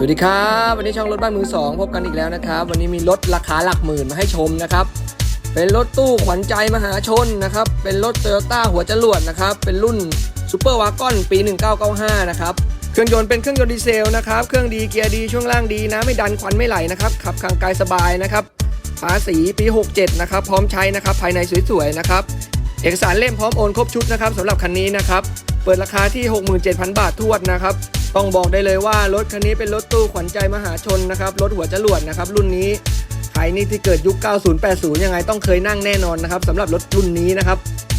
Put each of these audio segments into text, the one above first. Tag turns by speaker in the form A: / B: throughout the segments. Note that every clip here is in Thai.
A: สวัสดีครับ วันนี้ช่องรถบ้านมือสองพบกันอีกแล้วนะครับ วันนี้มีรถราคาหลักหมื่นมาให้ชมนะครับ เป็นรถตู้ขวัญใจมหาชนนะครับ เป็นรถโตโยต้าหัวจรวดนะครับ เป็นรุ่นซูเปอร์วากอนปี 1995 นะครับ เครื่องยนต์เป็นเครื่องยนต์ดีเซลนะครับ เครื่องดีเกียร์ดีช่วงล่างดีนะไม่ดันควันไม่ไหลนะครับ ขับคางกายสบายนะครับ ภาษีปี 67 นะครับ พร้อมใช้นะครับ ภายในสวยๆนะครับ เอกสารเล่มพร้อมโอนครบชุดนะครับสำหรับคันนี้นะครับ เปิดราคาที่ 67,000 บาททวดนะครับ ต้องบอกได้เลยว่ารถคันนี้เป็นรถตู้ขวัญใจมหาชนนะครับ รถหัวจรวดนะครับ รุ่นนี้ใครนี่ที่เกิดยุค 90 80 ยังไงต้องเคยนั่งแน่นอนนะครับสำหรับรถรุ่นนี้นะครับ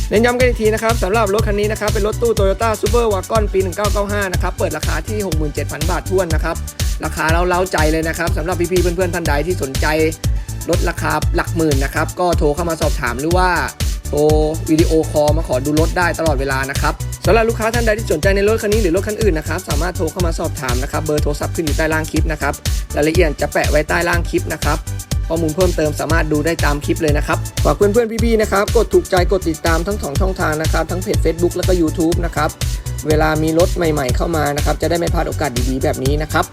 A: เน้นย้ำกันอีกทีนะครับสำหรับรถคันนี้นะครับ เป็นรถตู้ Toyota Super Wagon ปี 1995 นะครับ เปิดราคาที่ 67,000 บาททวนนะครับ ราคาเราเล้าใจเลยนะครับสำหรับพี่ๆเพื่อนๆท่านใดที่สนใจลดราคาหลักหมื่นนะครับ ก็โทรเข้ามาสอบถามหรือว่า โทรวิดีโอคอลมาขอดูรถได้ตลอดเวลานะครับสำหรับลูกค้าท่านใดที่สนใจในรถคันนี้หรือรถคันอื่นนะครับสามารถโทรเข้ามาสอบถามนะครับเบอร์โทรศัพท์ขึ้นอยู่ใต้ล่างคลิปนะครับรายละเอียดจะแปะไว้ใต้ล่างคลิปนะครับข้อมูลเพิ่มเติมสามารถดูได้ตามคลิปเลยนะครับฝากเพื่อนๆพี่ๆนะครับกดถูกใจกดติดตามทั้งสองช่องทางนะครับทั้งเพจ Facebook แล้วก็ YouTube นะครับเวลามีรถใหม่ ๆ เข้ามานะครับจะได้ไม่พลาดโอกาสดีๆแบบนี้นะครับ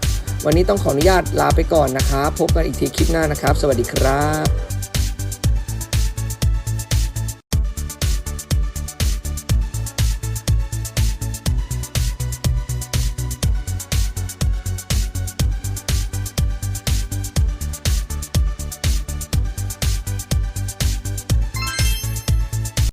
A: วันนี้ต้องขออนุญาตลาไปก่อนนะครับ พบกันอีกทีคลิปหน้านะครับ สวัสดีครับ